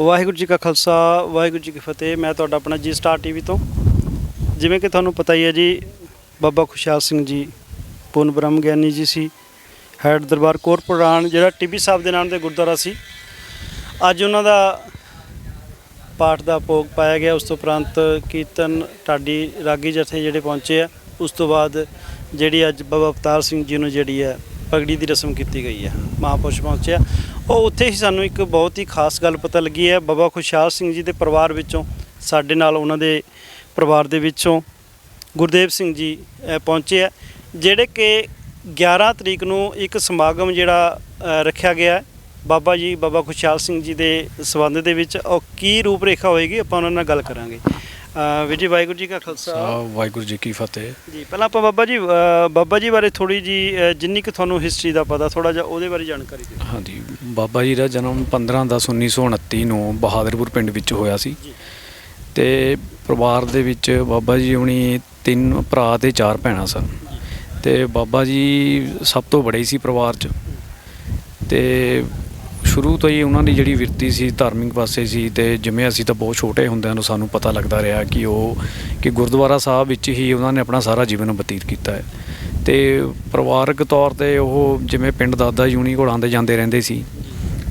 ਵਾਹਿਗੁਰੂ ਜੀ ਕਾ ਖਾਲਸਾ, ਵਾਹਿਗੁਰੂ ਜੀ ਕੀ ਫਤਿਹ। ਮੈਂ ਤੁਹਾਡਾ ਆਪਣਾ ਜੀ ਸਟਾਰ ਟੀਵੀ ਤੋਂ। ਜਿਵੇਂ ਕਿ ਤੁਹਾਨੂੰ ਪਤਾ ਹੀ ਹੈ ਜੀ, ਬਾਬਾ ਖੁਸ਼ਹਾਲ ਸਿੰਘ ਜੀ, ਪੂਰਨ ਬ੍ਰਹਮ ਗਿਆਨੀ ਜੀ ਸੀ, ਹੈਡ ਦਰਬਾਰ ਕੋਟ ਪੁਰਾਣ, ਜਿਹੜਾ ਟਿੱਬੀ ਸਾਹਿਬ ਦੇ ਨਾਮ ਤੇ ਗੁਰਦੁਆਰਾ ਸੀ। ਅੱਜ ਉਹਨਾਂ ਦਾ ਪਾਠ ਦਾ ਭੋਗ ਪਾਇਆ ਗਿਆ। ਉਸ ਤੋਂ ਉਪਰੰਤ ਕੀਰਤਨ ਢਾਡੀ ਰਾਗੀ ਜਥੇ ਜਿਹੜੇ ਪਹੁੰਚੇ ਆ, ਉਸ ਤੋਂ ਬਾਅਦ ਜਿਹੜੀ ਅੱਜ ਬਾਬਾ ਅਵਤਾਰ ਸਿੰਘ ਜੀ ਨੂੰ ਜਿਹੜੀ ਹੈ, ਪਗੜੀ ਦੀ ਰਸਮ ਕੀਤੀ ਗਈ ਹੈ। ਮਹਾਂਪੁਰਸ਼ ਪਹੁੰਚਿਆ। ਉਹ ਉੱਥੇ ਹੀ ਸਾਨੂੰ ਇੱਕ ਬਹੁਤ ਹੀ ਖਾਸ ਗੱਲ ਪਤਾ ਲੱਗੀ ਹੈ। ਬਾਬਾ ਖੁਸ਼ਹਾਲ ਸਿੰਘ ਜੀ ਦੇ ਪਰਿਵਾਰ ਵਿੱਚੋਂ, ਸਾਡੇ ਨਾਲ ਉਹਨਾਂ ਦੇ ਪਰਿਵਾਰ ਦੇ ਵਿੱਚੋਂ ਗੁਰਦੇਵ ਸਿੰਘ ਜੀ ਪਹੁੰਚੇ ਆ, ਜਿਹੜੇ ਕਿ 11 ਤਰੀਕ ਨੂੰ ਇੱਕ ਸਮਾਗਮ ਜਿਹੜਾ ਰੱਖਿਆ ਗਿਆ ਬਾਬਾ ਜੀ, ਬਾਬਾ ਖੁਸ਼ਹਾਲ ਸਿੰਘ ਜੀ ਦੇ ਸਬੰਧ ਦੇ ਵਿੱਚ ਉਹ ਕੀ ਰੂਪ ਰੇਖਾ ਹੋਏਗੀ, ਆਪਾਂ ਉਹਨਾਂ ਨਾਲ ਗੱਲ ਕਰਾਂਗੇ। ਵੀਰ ਜੀ ਵਾਹਿਗੁਰੂ ਜੀ ਕਾ ਖਾਲਸਾ। ਵਾਹਿਗੁਰੂ ਜੀ ਕੀ ਫਤਿਹ। ਜੀ ਪਹਿਲਾਂ ਆਪਾਂ ਬਾਬਾ ਜੀ ਅ, ਬਾਬਾ ਜੀ ਬਾਰੇ ਥੋੜੀ ਜੀ ਅ, ਜਿੰਨੀ ਕਿ ਤੁਹਾਨੂੰ ਹਿਸਟਰੀ ਦਾ ਪਤਾ ਥੋੜਾ ਜਿਹਾ ਉਹਦੇ ਬਾਰੇ ਜਾਣਕਾਰੀ ਦਿਓ। ਹਾਂਜੀ ਬਾਬਾ ਜੀ ਦਾ ਜਨਮ 15 10 1929 ਨੂੰ ਬਹਾਦਰਪੁਰ ਪਿੰਡ ਵਿੱਚ ਹੋਇਆ ਸੀ। ਜੀ। ਤੇ ਪਰਿਵਾਰ ਦੇ ਵਿੱਚ ਬਾਬਾ ਜੀ ਹੁਣੀ ਤਿੰਨ ਭਰਾ ਤੇ ਚਾਰ ਭੈਣਾਂ ਸਨ। ਤੇ ਬਾਬਾ ਜੀ ਸਭ ਤੋਂ ਬੜੇ ਸੀ ਪਰਿਵਾਰ 'ਚ। ਤੇ ਸ਼ੁਰੂ ਤੋਂ ਹੀ ਉਹਨਾਂ ਦੀ ਜਿਹੜੀ ਵਿਰਤੀ ਸੀ, ਧਾਰਮਿਕ ਪਾਸੇ ਸੀ ਤੇ ਜਿਵੇਂ ਅਸੀਂ ਤਾਂ ਬਹੁਤ ਛੋਟੇ ਹੁੰਦਿਆਂ ਨੂੰ ਸਾਨੂੰ ਪਤਾ ਲੱਗਦਾ ਰਿਹਾ ਕਿ ਉਹ, ਕਿ ਗੁਰਦੁਆਰਾ ਸਾਹਿਬ ਵਿੱਚ ਹੀ ਉਹਨਾਂ ਨੇ ਆਪਣਾ ਸਾਰਾ ਜੀਵਨ ਬਤੀਤ ਕੀਤਾ ਹੈ। ਤੇ ਪਰਿਵਾਰਕ ਤੌਰ ਤੇ ਉਹ ਜਿਵੇਂ ਪਿੰਡ ਦਾਦਾ ਯੂਨੀ ਕੋਲ ਆਉਂਦੇ ਜਾਂਦੇ ਰਹਿੰਦੇ ਸੀ।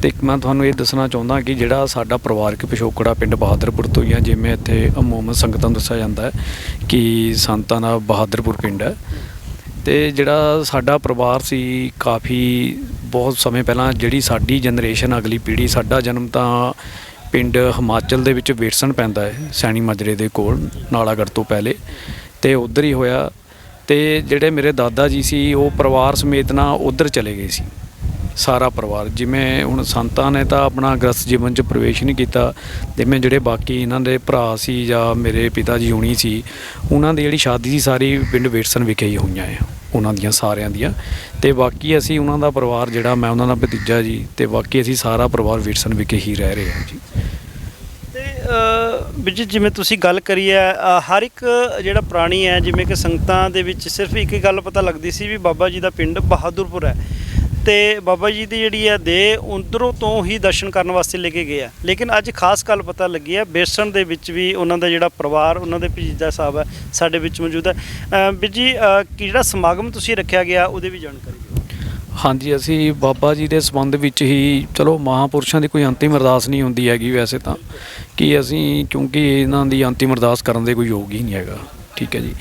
ਤੇ ਇੱਕ ਮੈਂ ਤੁਹਾਨੂੰ ਇਹ ਦੱਸਣਾ ਚਾਹੁੰਦਾ ਕਿ ਜਿਹੜਾ ਸਾਡਾ ਪਰਿਵਾਰਕ ਪਿਛੋਕੜਾ ਪਿੰਡ ਬਹਾਦਰਪੁਰ ਤੋਂ ਹੀ ਆ ਜਿਵੇਂ ਇੱਥੇ ਅਮੂਮਨ ਸੰਗਤਾਂ ਨੂੰ ਦੱਸਿਆ ਜਾਂਦਾ ਹੈ ਕਿ ਸੰਤਾਂ ਦਾ ਬਹਾਦਰਪੁਰ ਪਿੰਡ ਹੈ। ਤੇ ਜਿਹੜਾ ਸਾਡਾ ਪਰਿਵਾਰ ਸੀ, ਕਾਫੀ ਬਹੁਤ ਸਮੇਂ ਪਹਿਲਾਂ ਜਿਹੜੀ ਸਾਡੀ ਜਨਰੇਸ਼ਨ, ਅਗਲੀ ਪੀੜ੍ਹੀ, ਸਾਡਾ ਜਨਮ ਤਾਂ ਪਿੰਡ ਹਿਮਾਚਲ ਦੇ ਵਿੱਚ ਵੇਰਸਨ ਪੈਂਦਾ ਹੈ, ਸੈਣੀ ਮਾਜਰੇ ਦੇ ਕੋਲ, ਨਾਲਾਗੜ੍ਹ ਤੋਂ ਪਹਿਲੇ। ਤੇ ਉਧਰ ਹੀ ਹੋਇਆ ਤੇ ਜਿਹੜੇ ਮੇਰੇ ਦਾਦਾ ਜੀ ਸੀ, ਉਹ ਪਰਿਵਾਰ ਸਮੇਤ ਨਾ ਉਧਰ ਚਲੇ ਗਏ ਸੀ। ਸਾਰਾ ਪਰਿਵਾਰ, ਜਿਵੇਂ ਹੁਣ ਸੰਤਾਂ ਨੇ ਤਾਂ ਆਪਣਾ ਗ੍ਰਸਤ ਜੀਵਨ 'ਚ ਪ੍ਰਵੇਸ਼ ਨਹੀਂ ਕੀਤਾ, ਜਿਵੇਂ ਜਿਹੜੇ ਬਾਕੀ ਇਹਨਾਂ ਦੇ ਭਰਾ ਸੀ ਜਾਂ ਮੇਰੇ ਪਿਤਾ ਜੀ ਹੁਣੀ ਸੀ, ਉਹਨਾਂ ਦੀ ਜਿਹੜੀ ਸ਼ਾਦੀ ਸੀ, ਸਾਰੀ ਪਿੰਡ ਵੇਰਸਨ ਵਿਖੇ ਹੀ ਹੋਈਆਂ ਆ। ਉਹਨਾਂ ਦੀਆਂ ਸਾਰਿਆਂ ਦੀਆਂ। ਤੇ ਬਾਕੀ ਅਸੀਂ ਉਹਨਾਂ ਦਾ ਪਰਿਵਾਰ ਜਿਹੜਾ ਮੈਂ ਉਹਨਾਂ ਦਾ ਭਤੀਜਾ ਜੀ ਤੇ ਬਾਕੀ ਅਸੀਂ ਸਾਰਾ ਪਰਿਵਾਰ ਵੇਰਸਨ ਵਿਖੇ ਹੀ ਰਹਿ ਰਹੇ ਹਾਂ ਜੀ। ਤੇ ਅ, ਜੀ ਜਿਵੇਂ ਤੁਸੀਂ ਗੱਲ ਕਰੀ ਹੈ ਹਰ ਇੱਕ ਜਿਹੜਾ ਪ੍ਰਾਣੀ ਹੈ ਜਿਵੇਂ ਕਿ ਸੰਗਤਾਂ ਦੇ ਵਿੱਚ ਸਿਰਫ ਇੱਕ ਗੱਲ ਪਤਾ ਲੱਗਦੀ ਸੀ ਵੀ ਬਾਬਾ ਜੀ ਦਾ ਪਿੰਡ ਬਹਾਦਰਪੁਰ ਹੈ। ਤੇ ਬਾਬਾ ਜੀ ਦੀ ਜਿਹੜੀ ਹੈ ਦੇ ਉਧਰੋਂ ਤੋਂ ਹੀ ਦਰਸ਼ਨ ਕਰਨ ਵਾਸਤੇ ਲੈ ਕੇ ਗਏ ਆ। ਲੇਕਿਨ ਅੱਜ ਖਾਸ ਗੱਲ ਪਤਾ ਲੱਗੀ ਹੈ ਬੇਸਣ ਦੇ ਵਿੱਚ ਵੀ ਉਹਨਾਂ ਦਾ ਜਿਹੜਾ ਪਰਿਵਾਰ ਉਹਨਾਂ ਦੇ ਭਤੀਜਾ ਸਾਹਿਬ ਹੈ ਸਾਡੇ ਵਿੱਚ ਮੌਜੂਦ ਹੈ। ਅ, ਵੀਰ ਜੀ ਅ, ਸਮਾਗਮ ਤੁਸੀਂ ਰੱਖਿਆ ਗਿਆ ਉਹਦੇ ਵੀ ਜਾਣਕਾਰੀ ਦਿਓ। ਹਾਂਜੀ ਅਸੀਂ ਬਾਬਾ ਜੀ ਦੇ ਸੰਬੰਧ ਵਿੱਚ ਹੀ ਚਲੋ ਮਹਾਪੁਰਸ਼ਾਂ ਦੀ ਕੋਈ ਅੰਤਿਮ ਅਰਦਾਸ ਨਹੀਂ ਹੁੰਦੀ ਹੈਗੀ ਵੈਸੇ ਤਾਂ ਕਿ ਅਸੀਂ ਕਿਉਂਕਿ ਇਹਨਾਂ ਦੀ ਅੰਤਿਮ ਅਰਦਾਸ ਕਰਨ ਦੇ ਕੋਈ ਯੋਗ ਹੀ ਨਹੀਂ ਹੈਗਾ। ਠੀਕ ਹੈ ਜੀ।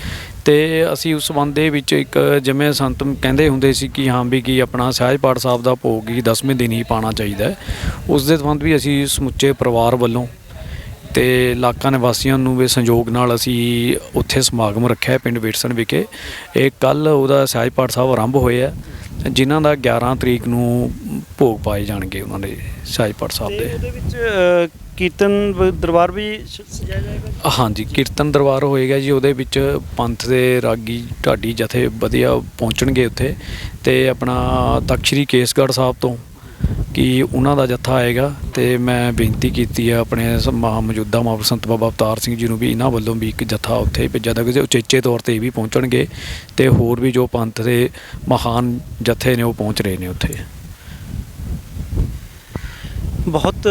ਤੇ ਅਸੀਂ ਉਸ ਸੰਬੰਧ ਦੇ ਵਿੱਚ ਇੱਕ ਜਿਵੇਂ ਸੰਤ ਕਹਿੰਦੇ ਹੁੰਦੇ ਸੀ ਕਿ ਹਾਂ ਵੀ ਕੀ ਆਪਣਾ ਸਹਿਜ ਪਾਠ ਸਾਹਿਬ ਦਾ ਭੋਗ ਹੀ 10ਵੇਂ ਦਿਨ ਹੀ ਪਾਣਾ ਚਾਹੀਦਾ ਹੈ। ਉਸ ਦੇ ਸੰਬੰਧ ਵੀ ਅਸੀਂ ਸਮੁੱਚੇ ਪਰਿਵਾਰ ਵੱਲੋਂ ਤੇ ਇਲਾਕਾ ਨਿਵਾਸੀਆਂ ਨੂੰ ਵੀ ਸੰਯੋਗ ਨਾਲ ਅਸੀਂ ਉੱਥੇ ਸਮਾਗਮ ਰੱਖਿਆ ਪਿੰਡ ਵੇਟਸਨ ਵਿਖੇ। ਇਹ ਕੱਲ ਉਹਦਾ ਸਹਿਜ ਪਾਠ ਸਾਹਿਬ ਆਰੰਭ ਹੋਇਆ ਜਿਨ੍ਹਾਂ ਦਾ 11 ਤਰੀਕ ਨੂੰ ਭੋਗ ਪਾਏ ਜਾਣਗੇ ਉਹਨਾਂ ਦੇ ਸਹਿਜ ਪਾਠ ਸਾਹਿਬ ਦੇ। ਉਹਦੇ ਵਿੱਚ ਅ, ਕੀਰਤਨ ਵ- ਦਰਬਾਰ ਵੀ ਸ- ਸਜਾਇਆ ਜਾਏਗਾ ਹਾਂਜੀ ਕੀਰਤਨ ਦਰਬਾਰ ਹੋਏਗਾ ਜੀ। ਉਹਦੇ ਵਿੱਚ ਪੰਥ ਦੇ ਰਾਗੀ ਢਾਡੀ ਜਥੇ ਵਧੀਆ ਪਹੁੰਚਣਗੇ ਉੱਥੇ। ਤੇ ਆਪਣਾ ਤਖ਼ਤ ਸ੍ਰੀ ਕੇਸਗੜ੍ਹ ਸਾਹਿਬ ਤੋਂ ਕਿ ਉਹਨਾਂ ਦਾ ਜੱਥਾ ਆਏਗਾ ਤੇ ਮੈਂ ਬੇਨਤੀ ਕੀਤੀ ਹੈ ਆਪਣੇ ਸ- ਮਹਾ ਮੌਜੂਦਾ ਮਹਾਂਪੁਰ ਸੰਤ ਬਾਬਾ ਅਵਤਾਰ ਸਿੰਘ ਜੀ ਨੂੰ ਵੀ ਇਹਨਾਂ ਵੱਲੋਂ ਵੀ ਇੱਕ ਜੱਥਾ ਉੱਥੇ ਭੇਜਿਆ ਤਾਂ ਕਿ ਉਚੇਚੇ ਤੌਰ ਤੇ ਵੀ ਪਹੁੰਚਣਗੇ ਤੇ ਹੋਰ ਵੀ ਜੋ ਪੰਥ ਦੇ ਮਹਾਨ ਜੱਥੇ ਨੇ ਉਹ ਪਹੁੰਚ ਰਹੇ ਨੇ ਉੱਥੇ ਬਹੁਤ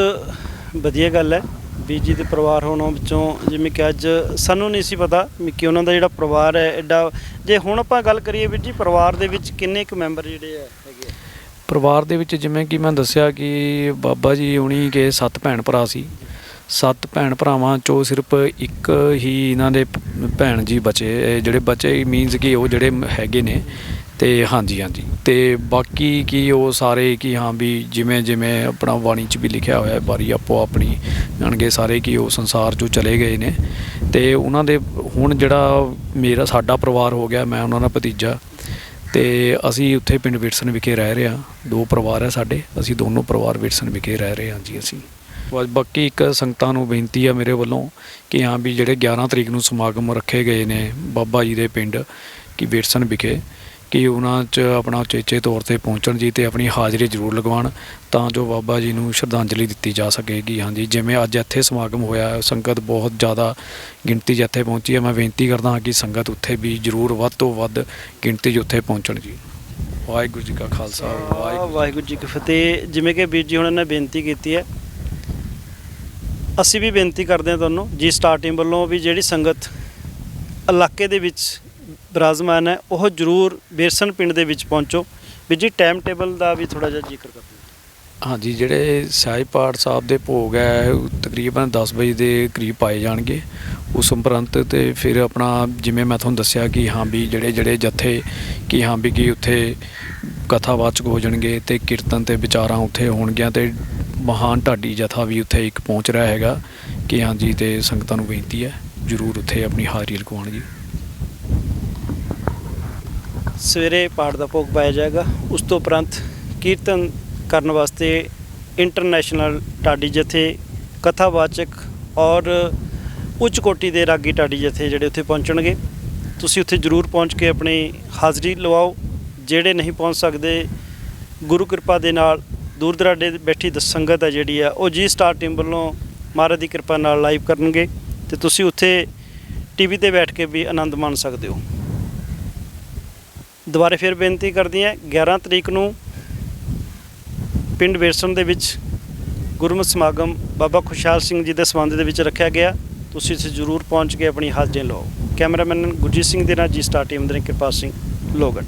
ਵਧੀਆ ਗੱਲ ਹੈ ਵੀਰ ਜੀ ਦੇ ਪਰਿਵਾਰ ਹੋਣ ਵਿੱਚੋਂ ਜਿਵੇਂ ਕਿ ਅੱਜ ਸਾਨੂੰ ਨਹੀਂ ਸੀ ਪਤਾ ਕਿ ਉਹਨਾਂ ਦਾ ਜਿਹੜਾ ਪਰਿਵਾਰ ਹੈ, ਐਡਾ ਜੇ ਹੁਣ ਆਪਾਂ ਗੱਲ ਕਰੀਏ ਵੀਰ ਜੀ ਪਰਿਵਾਰ ਦੇ ਵਿੱਚ ਕਿੰਨੇ ਕੁ ਮੈਂਬਰ ਜਿਹੜੇ ਆ ਆ? ਪਰਿਵਾਰ ਦੇ ਵਿੱਚ ਜਿਵੇਂ ਕਿ ਮੈਂ ਦੱਸਿਆ ਕਿ ਬਾਬਾ ਜੀ ਹੁਣੀ ਕੇ ਸੱਤ ਭੈਣ ਭਰਾ ਸੀ। ਸੱਤ ਭੈਣ ਭਰਾਵਾਂ ਚੋਂ ਸਿਰਫ ਇੱਕ ਹੀ ਇਹਨਾਂ ਦੇ ਭੈਣ ਜੀ ਬਚੇ। ਜਿਹੜੇ ਬਚੇ ਮੀਨਸ ਕਿ ਉਹ ਜਿਹੜੇ ਹੈਗੇ ਨੇ ਤੇ ਹਾਂਜੀ ਹਾਂਜੀ। ਤੇ ਬਾਕੀ ਕੀ ਉਹ ਸਾਰੇ ਕੀ ਹਾਂ ਵੀ ਜਿਵੇਂ ਜਿਵੇਂ ਆਪਣਾ ਬਾਣੀ 'ਚ ਵੀ ਲਿਖਿਆ ਹੋਇਆ ਹੈ ਬਾਰੀ ਆਪੋ ਆਪਣੀ ਜਾਣਗੇ ਸਾਰੇ ਕੀ ਉਹ ਸੰਸਾਰ 'ਚੋਂ ਚਲੇ ਗਏ ਨੇ। ਤੇ ਉਹਨਾਂ ਦੇ ਹੁਣ ਜਿਹੜਾ ਮੇਰਾ ਸਾਡਾ ਪਰਿਵਾਰ ਹੋ ਗਿਆ, ਮੈਂ ਉਹਨਾਂ ਦਾ ਭਤੀਜਾ। ਤੇ ਅਸੀਂ ਉੱਥੇ ਪਿੰਡ ਵਿਰਸਨ ਵਿਖੇ ਰਹਿ ਰਹੇ ਹਾਂ। ਦੋ ਪਰਿਵਾਰ ਹੈ ਸਾਡੇ। ਅਸੀਂ ਦੋਨੋਂ ਪਰਿਵਾਰ ਵਿਰਸਨ ਵਿਖੇ ਰਹਿ ਰਹੇ ਹਾਂ ਜੀ ਅਸੀਂ। ਬਾਕੀ ਇੱਕ ਸੰਗਤਾਂ ਨੂੰ ਬੇਨਤੀ ਆ ਮੇਰੇ ਵੱਲੋਂ ਕਿ ਹਾਂ ਵੀ ਜਿਹੜੇ 11 ਤਰੀਕ ਨੂੰ ਸਮਾਗਮ ਰੱਖੇ ਗਏ ਨੇ ਬਾਬਾ ਜੀ ਦੇ ਪਿੰਡ, ਕਿ ਵਿਰਸਨ ਵਿਖੇ ਕਿ ਉਹਨਾਂ 'ਚ ਆਪਣਾ ਉਚੇਚੇ ਤੌਰ ਤੇ ਪਹੁੰਚਣ ਜੀ ਤੇ ਆਪਣੀ ਹਾਜ਼ਰੀ ਜ਼ਰੂਰ ਲਗਵਾਉਣ, ਤਾਂ ਜੋ ਬਾਬਾ ਜੀ ਨੂੰ ਸ਼ਰਧਾਂਜਲੀ ਦਿੱਤੀ ਜਾ ਸਕੇਗੀ ਹਾਂਜੀ, ਜਿਵੇਂ ਅੱਜ ਇੱਥੇ ਸਮਾਗਮ ਹੋਇਆ, ਸੰਗਤ ਬਹੁਤ ਜ਼ਿਆਦਾ ਗਿਣਤੀ 'ਚ ਇੱਥੇ ਪਹੁੰਚੀ ਹੈ। ਮੈਂ ਬੇਨਤੀ ਕਰਦਾ ਹਾਂ ਕਿ ਸੰਗਤ ਉੱਥੇ ਵੀ ਜ਼ਰੂਰ ਵੱਧ ਤੋਂ ਵੱਧ ਗਿਣਤੀ 'ਚ ਉੱਥੇ ਪਹੁੰਚਣ ਜੀ। ਵਾਹਿਗੁਰੂ ਜੀ ਕਾ ਖਾਲਸਾ, ਵਾਹਿਗੁਰੂ ਵਾਹਿਗੁਰੂ ਜੀ ਕੀ ਫਤਿਹ। ਜਿਵੇਂ ਕਿ ਵੀਰ ਜੀ ਹੁਣਾਂ ਨੇ ਬੇਨਤੀ ਕੀਤੀ ਹੈ, ਅਸੀਂ ਵੀ ਬੇਨਤੀ ਕਰਦੇ ਹਾਂ ਤੁਹਾਨੂੰ, ਜੀ ਸਟਾਰ ਟੀਮ ਵੱਲੋਂ ਵੀ ਜਿਹੜੀ ਸੰਗਤ ਇਲਾਕੇ ਦੇ ਵਿੱਚ ਬਰਾਜ਼ਮਾਨ ਹੈ, ਉਹ ਜ਼ਰੂਰ ਬੇਰਸਨ ਪਿੰਡ ਦੇ ਵਿੱਚ ਪਹੁੰਚੋ। ਵੀ ਜੀ ਟਾਈਮ ਟੇਬਲ ਦਾ ਵੀ ਥੋੜਾ ਜਿਹਾ ਜ਼ਿਕਰ ਕਰ ਦਿਓ। ਹਾਂਜੀ, ਜਿਹੜੇ ਸਾਹਿਬ ਪਾਠ ਸਾਹਿਬ ਦੇ ਭੋਗ ਹੈ, ਉਹ ਤਕਰੀਬਨ 10 ਵਜੇ ਦੇ ਕਰੀਬ ਪਾਏ ਜਾਣਗੇ। ਉਸ ਉਪਰੰਤ ਤੇ ਫਿਰ ਆਪਣਾ, ਜਿਵੇਂ ਮੈਂ ਤੁਹਾਨੂੰ ਦੱਸਿਆ ਕਿ ਹਾਂ ਵੀ ਜਿਹੜੇ ਜਿਹੜੇ ਜਥੇ, ਕਿ ਹਾਂ ਵੀ ਕੀ ਉੱਥੇ ਕਥਾਵਾਚਕ ਹੋ ਜਾਣਗੇ ਤੇ ਕੀਰਤਨ ਤੇ ਵਿਚਾਰਾਂ ਉੱਥੇ ਹੋਣਗੀਆਂ ਤੇ ਮਹਾਨ ਢਾਡੀ ਜਥਾ ਵੀ ਉੱਥੇ ਇੱਕ ਪਹੁੰਚ ਰਿਹਾ ਹੈਗਾ। ਕਿ ਹਾਂਜੀ, ਤੇ ਸੰਗਤਾਂ ਨੂੰ ਬੇਨਤੀ ਹੈ, ਜਰੂਰ ਉੱਥੇ ਆਪਣੀ ਹਾਜ਼ਰੀ ਲਗਵਾਉਣ ਜੀ। ਸਵੇਰੇ ਪਾਠ ਦਾ ਭੋਗ ਪਾਇਆ ਜਾਏਗਾ। ਉਸ ਤੋਂ ਉਪਰੰਤ ਕੀਰਤਨ ਕਰਨ ਵਾਸਤੇ ਇੰਟਰਨੈਸ਼ਨਲ ਢਾਡੀ ਜਥੇ, ਕਥਾਵਾਚਕ ਔਰ ਉੱਚ ਕੋਟੀ ਦੇ ਰਾਗੀ ਢਾਡੀ ਜਥੇ ਜਿਹੜੇ ਉੱਥੇ ਪਹੁੰਚਣਗੇ। ਤੁਸੀਂ ਉੱਥੇ ਜ਼ਰੂਰ ਪਹੁੰਚ ਕੇ ਆਪਣੀ ਹਾਜ਼ਰੀ ਲਵਾਓ। ਜਿਹੜੇ ਨਹੀਂ ਪਹੁੰਚ ਸਕਦੇ, ਗੁਰੂ ਕਿਰਪਾ ਦੇ ਨਾਲ ਦੂਰ ਦਰਾਡੇ ਬੈਠੀ ਸੰਗਤ ਹੈ ਜਿਹੜੀ ਆ, ਉਹ ਜੀ ਸਟਾਰ ਟੀਮ ਵੱਲੋਂ ਮਹਾਰਾਜ ਦੀ ਕਿਰਪਾ ਨਾਲ ਲਾਈਵ ਕਰਨਗੇ ਤੇ ਤੁਸੀਂ ਉੱਥੇ ਟੀਵੀ ਤੇ ਬੈਠ ਕੇ ਵੀ ਆਨੰਦ ਮਾਣ ਸਕਦੇ ਹੋ। ਦੁਬਾਰੇ ਫਿਰ ਬੇਨਤੀ ਕਰਦੀ ਹਾਂ 11 ਤਰੀਕ ਨੂੰ ਪਿੰਡ ਵੇਰਸਨ ਦੇ ਵਿੱਚ ਗੁਰਮਤਿ ਸਮਾਗਮ ਬਾਬਾ ਖੁਸ਼ਹਾਲ ਸਿੰਘ ਜੀ ਦੇ ਸੰਬੰਧ ਦੇ ਵਿੱਚ ਰੱਖਿਆ ਗਿਆ। ਤੁਸੀਂ ਇੱਥੇ ਜ਼ਰੂਰ ਪਹੁੰਚ ਕੇ ਆਪਣੀ ਹਾਜ਼ਰੀ ਲਵਾਓ ਕੈਮਰਾਮੈਨ ਗੁਰਜੀਤ ਸਿੰਘ ਦੇ ਨਾਲ ਜੀ ਸਟਾਰ ਟੀਮ ਦੇ ਨਾਲ ਕਿਰਪਾਲ ਸਿੰਘ ਲੋਗੜ